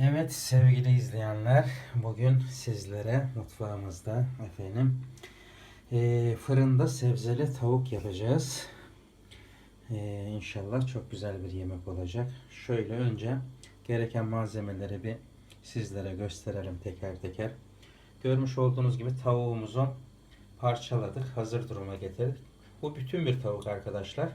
Evet sevgili izleyenler bugün sizlere mutfağımızda efendim eee, fırında sebzeli tavuk yapacağız. Eee inşallah çok güzel bir yemek olacak. Şöyle önce gereken malzemeleri bir sizlere gösterelim teker teker. Görmüş olduğunuz gibi tavuğumuzu parçaladık, hazır duruma getirdik. Bu bütün bir tavuk arkadaşlar.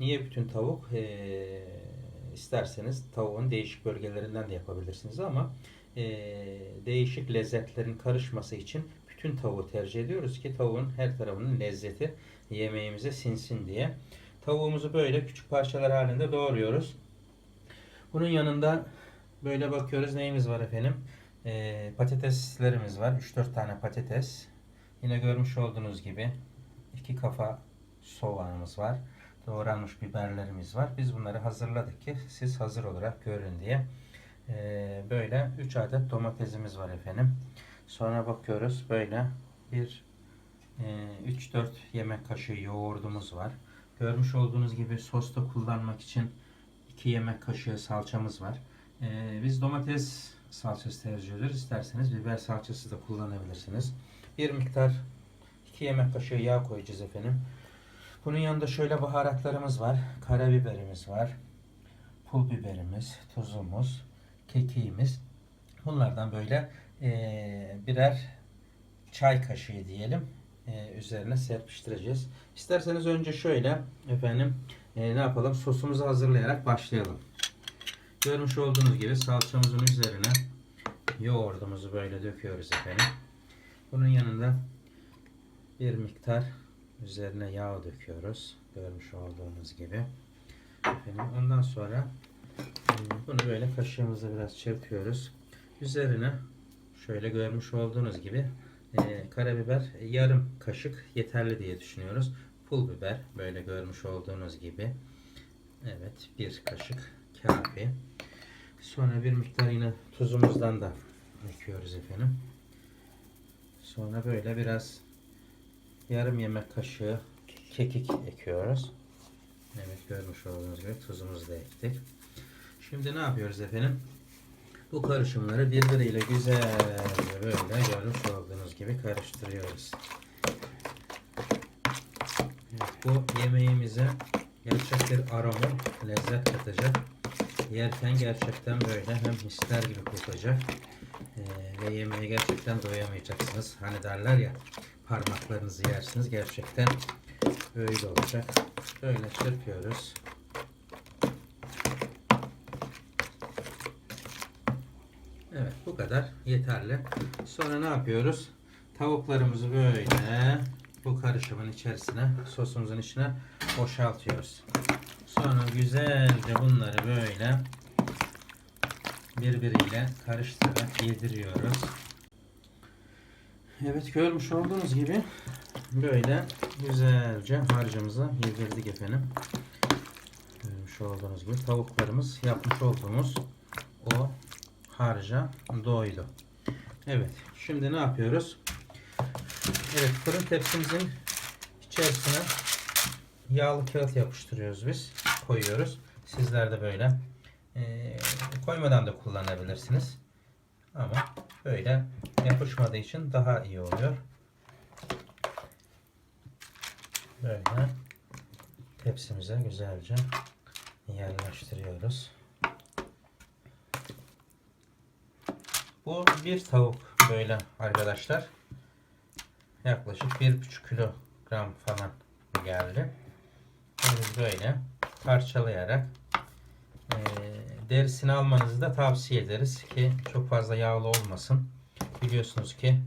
Niye bütün tavuk? Ee, isterseniz tavuğun değişik bölgelerinden de yapabilirsiniz ama ee, değişik lezzetlerin karışması için bütün tavuğu tercih ediyoruz ki tavuğun her tarafının lezzeti yemeğimize sinsin diye. Tavuğumuzu böyle küçük parçalar halinde doğruyoruz. Bunun yanında böyle bakıyoruz neyimiz var efendim? Ee, patateslerimiz var. 3-4 tane patates. Yine görmüş olduğunuz gibi iki kafa soğanımız var. Doğranmış biberlerimiz var. Biz bunları hazırladık ki siz hazır olarak görün diye. Ee, böyle 3 adet domatesimiz var efendim. Sonra bakıyoruz böyle bir e, 3-4 yemek kaşığı yoğurdumuz var. Görmüş olduğunuz gibi sosta kullanmak için 2 yemek kaşığı salçamız var. Ee, biz domates salçası tercih ediyoruz. İsterseniz biber salçası da kullanabilirsiniz. Bir miktar 2 yemek kaşığı yağ koyacağız efendim. Bunun yanında şöyle baharatlarımız var. Karabiberimiz var. Pul biberimiz, tuzumuz, kekiğimiz. Bunlardan böyle eee, birer çay kaşığı diyelim eee, üzerine serpiştireceğiz. İsterseniz önce şöyle efendim eee, ne yapalım sosumuzu hazırlayarak başlayalım. Görmüş olduğunuz gibi salçamızın üzerine yoğurdumuzu böyle döküyoruz efendim. Bunun yanında bir miktar üzerine yağ döküyoruz. Görmüş olduğunuz gibi. Efendim, ondan sonra e, bunu böyle kaşığımızla biraz çırpıyoruz. Üzerine şöyle görmüş olduğunuz gibi e, karabiber yarım kaşık yeterli diye düşünüyoruz. Pul biber böyle görmüş olduğunuz gibi. Evet bir kaşık kafi. Sonra bir miktar yine tuzumuzdan da ekliyoruz efendim. Sonra böyle biraz yarım yemek kaşığı kekik ekiyoruz. Evet görmüş olduğunuz gibi tuzumuzu da ektik. Şimdi ne yapıyoruz efendim? Bu karışımları birbiriyle güzelce böyle görmüş olduğunuz gibi karıştırıyoruz. Evet, bu yemeğimize gerçek bir aroma, lezzet katacak. Yerken gerçekten böyle hem misler gibi kokacak ee, ve yemeğe gerçekten doyamayacaksınız. Hani derler ya parmaklarınızı yersiniz. Gerçekten öyle olacak. Böyle çırpıyoruz. Evet bu kadar yeterli. Sonra ne yapıyoruz? Tavuklarımızı böyle bu karışımın içerisine sosumuzun içine boşaltıyoruz. Sonra güzelce bunları böyle birbiriyle karıştırarak yediriyoruz. Evet görmüş olduğunuz gibi böyle güzelce harcımızı yedirdik efendim. Görmüş olduğunuz gibi tavuklarımız yapmış olduğumuz o harca doydu. Evet şimdi ne yapıyoruz? Evet fırın tepsimizin içerisine yağlı kağıt yapıştırıyoruz biz. Koyuyoruz. Sizler de böyle e, koymadan da kullanabilirsiniz. Ama böyle yapışmadığı için daha iyi oluyor. Böyle tepsimize güzelce yerleştiriyoruz. Bu bir tavuk böyle arkadaşlar. Yaklaşık bir buçuk kilogram falan geldi. Biz böyle parçalayarak derisini almanızı da tavsiye ederiz ki çok fazla yağlı olmasın. Biliyorsunuz ki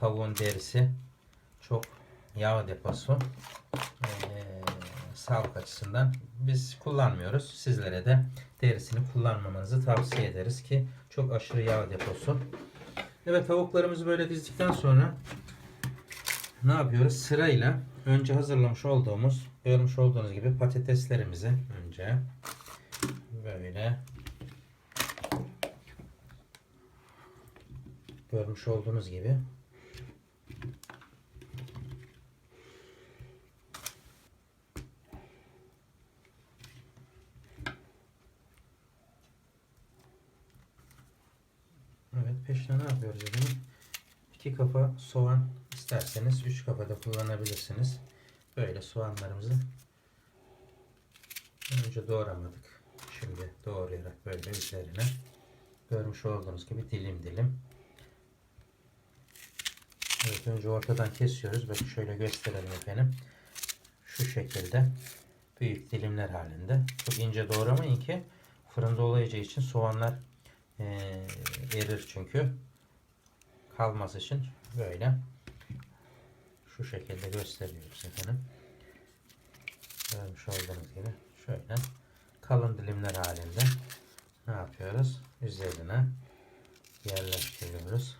tavuğun derisi çok yağ deposu. E, sağlık açısından biz kullanmıyoruz. Sizlere de derisini kullanmamanızı tavsiye ederiz ki çok aşırı yağ deposu. Evet tavuklarımızı böyle dizdikten sonra ne yapıyoruz? Sırayla önce hazırlamış olduğumuz, görmüş olduğunuz gibi patateslerimizi önce böyle görmüş olduğunuz gibi peşine ne yapıyoruz efendim? İki kafa soğan isterseniz üç kafa da kullanabilirsiniz. Böyle soğanlarımızı önce doğramadık. Şimdi doğrayarak böyle üzerine görmüş olduğunuz gibi dilim dilim. Evet önce ortadan kesiyoruz. Bakın şöyle gösterelim efendim. Şu şekilde büyük dilimler halinde. Çok ince doğramayın ki fırında olacağı için soğanlar eee, erir çünkü. Kalması için böyle şu şekilde gösteriyoruz efendim. Görmüş olduğunuz gibi şöyle kalın dilimler halinde ne yapıyoruz? Üzerine yerleştiriyoruz.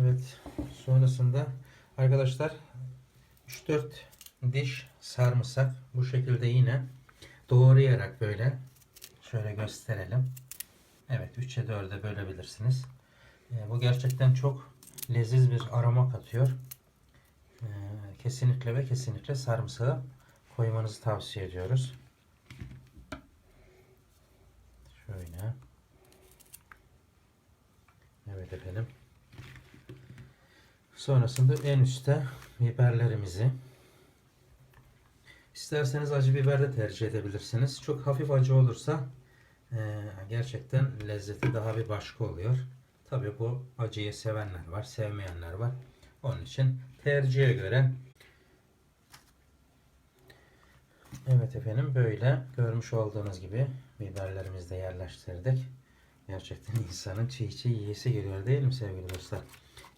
Evet. Sonrasında arkadaşlar 3-4 diş sarımsak bu şekilde yine doğrayarak böyle şöyle gösterelim. Evet 3'e 4'e bölebilirsiniz. Ee, bu gerçekten çok leziz bir aroma katıyor. Ee, kesinlikle ve kesinlikle sarımsağı koymanızı tavsiye ediyoruz. Şöyle. Evet efendim. Sonrasında en üstte biberlerimizi isterseniz acı biber de tercih edebilirsiniz. Çok hafif acı olursa eee, gerçekten lezzeti daha bir başka oluyor. Tabi bu acıyı sevenler var, sevmeyenler var. Onun için tercihe göre Evet efendim böyle görmüş olduğunuz gibi biberlerimizi de yerleştirdik. Gerçekten insanın çiğ çiğ yiyesi geliyor değil mi sevgili dostlar?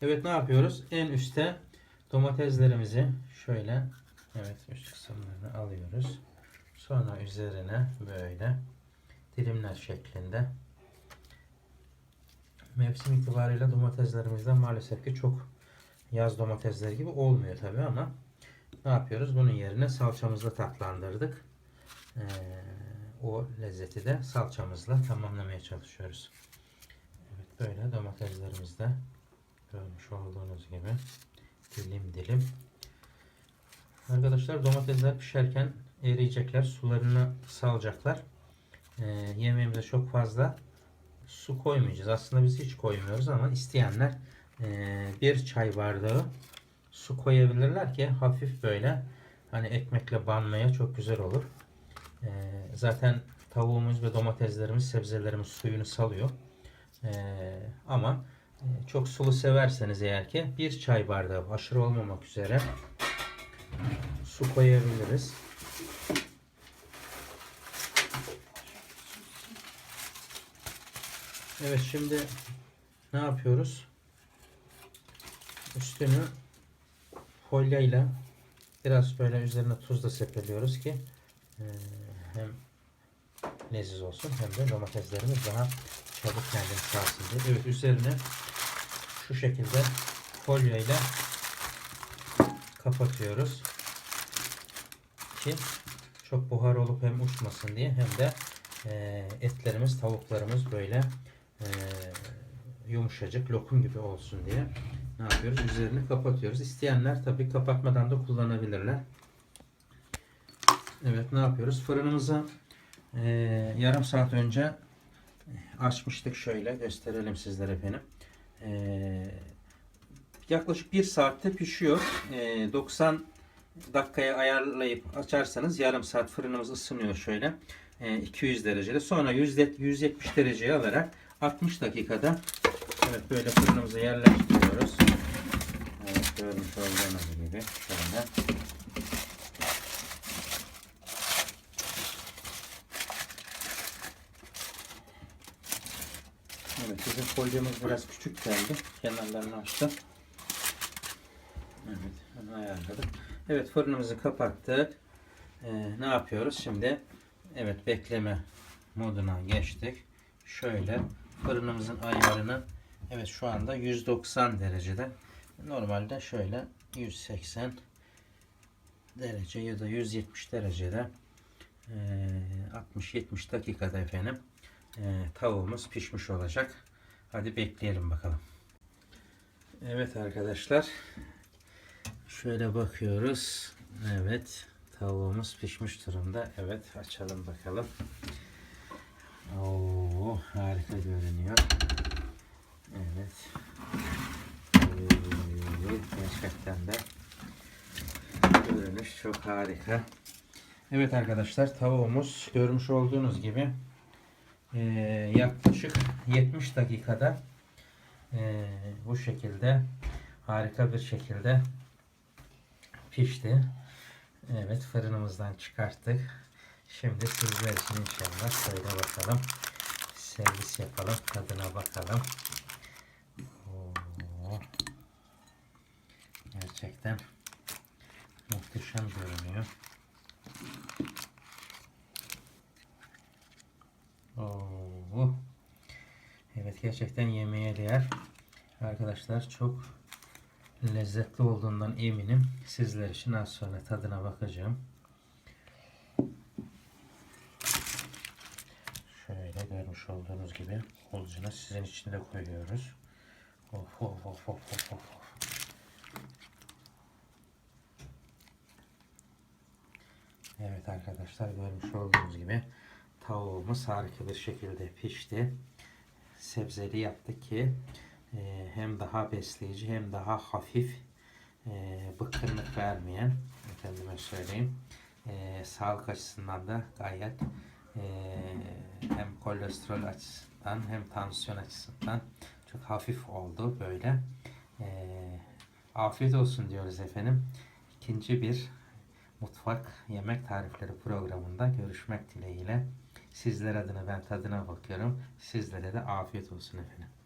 Evet ne yapıyoruz? En üstte domateslerimizi şöyle evet üst kısımlarını alıyoruz. Sonra üzerine böyle dilimler şeklinde mevsim itibariyle domateslerimizden maalesef ki çok yaz domatesleri gibi olmuyor tabi ama ne yapıyoruz? Bunun yerine salçamızla tatlandırdık. Ee, o lezzeti de salçamızla tamamlamaya çalışıyoruz. Evet böyle domateslerimiz de görmüş olduğunuz gibi dilim dilim. Arkadaşlar domatesler pişerken eriyecekler. Sularını salacaklar. Ee, yemeğimize çok fazla su koymayacağız. Aslında biz hiç koymuyoruz ama isteyenler e, bir çay bardağı su koyabilirler ki hafif böyle hani ekmekle banmaya çok güzel olur. Ee, zaten tavuğumuz ve domateslerimiz, sebzelerimiz suyunu salıyor. Ee, ama e, çok sulu severseniz eğer ki bir çay bardağı aşırı olmamak üzere su koyabiliriz. Evet şimdi ne yapıyoruz? Üstünü folyayla biraz böyle üzerine tuz da sepeliyoruz ki e, hem leziz olsun hem de domateslerimiz daha çabuk kendini salsın diye. Evet üzerine şu şekilde folyoyla kapatıyoruz ki çok buhar olup hem uçmasın diye hem de e, etlerimiz tavuklarımız böyle e, yumuşacık lokum gibi olsun diye ne yapıyoruz? Üzerini kapatıyoruz. İsteyenler tabi kapatmadan da kullanabilirler. Evet ne yapıyoruz? Fırınımızı e, yarım saat önce açmıştık. Şöyle gösterelim sizlere efendim. E, yaklaşık bir saatte pişiyor. E, 90 dakikaya ayarlayıp açarsanız yarım saat fırınımız ısınıyor şöyle. E, 200 derecede. Sonra 100, 170 dereceye alarak 60 dakikada evet böyle fırınımızı yerleştiriyoruz. Evet görmüş olduğunuz gibi şöyle. Evet bizim folyamız biraz küçük geldi. Kenarlarını açtım. Evet onu ayarladık. Evet fırınımızı kapattık. Ee, ne yapıyoruz şimdi? Evet bekleme moduna geçtik. Şöyle fırınımızın ayarını evet şu anda 190 derecede. Normalde şöyle 180 derece ya da 170 derecede 60-70 dakikada efendim e, tavuğumuz pişmiş olacak. Hadi bekleyelim bakalım. Evet arkadaşlar. Şöyle bakıyoruz. Evet. Tavuğumuz pişmiş durumda. Evet açalım bakalım. Oo, harika görünüyor. Evet. Gerçekten de görünüş çok harika. Evet arkadaşlar tavuğumuz görmüş olduğunuz gibi eee, yaklaşık 70 dakikada eee, bu şekilde harika bir şekilde pişti. Evet fırınımızdan çıkarttık. Şimdi sizler için inşallah şöyle bakalım. Servis yapalım. Tadına bakalım. Oo. Gerçekten muhteşem görünüyor. Oo. Evet gerçekten yemeğe değer. Arkadaşlar çok lezzetli olduğundan eminim. Sizler için az sonra tadına bakacağım. Şöyle görmüş olduğunuz gibi olcunu sizin için de koyuyoruz. Of of of of of of. Evet arkadaşlar görmüş olduğunuz gibi tavuğumuz harika bir şekilde pişti. Sebzeli yaptık ki e, hem daha besleyici hem daha hafif e, bıkkınlık vermeyen efendime söyleyeyim e, sağlık açısından da gayet e, hem kolesterol açısından hem tansiyon açısından çok hafif oldu böyle. E, afiyet olsun diyoruz efendim. İkinci bir mutfak yemek tarifleri programında görüşmek dileğiyle. Sizler adına ben tadına bakıyorum. Sizlere de afiyet olsun efendim.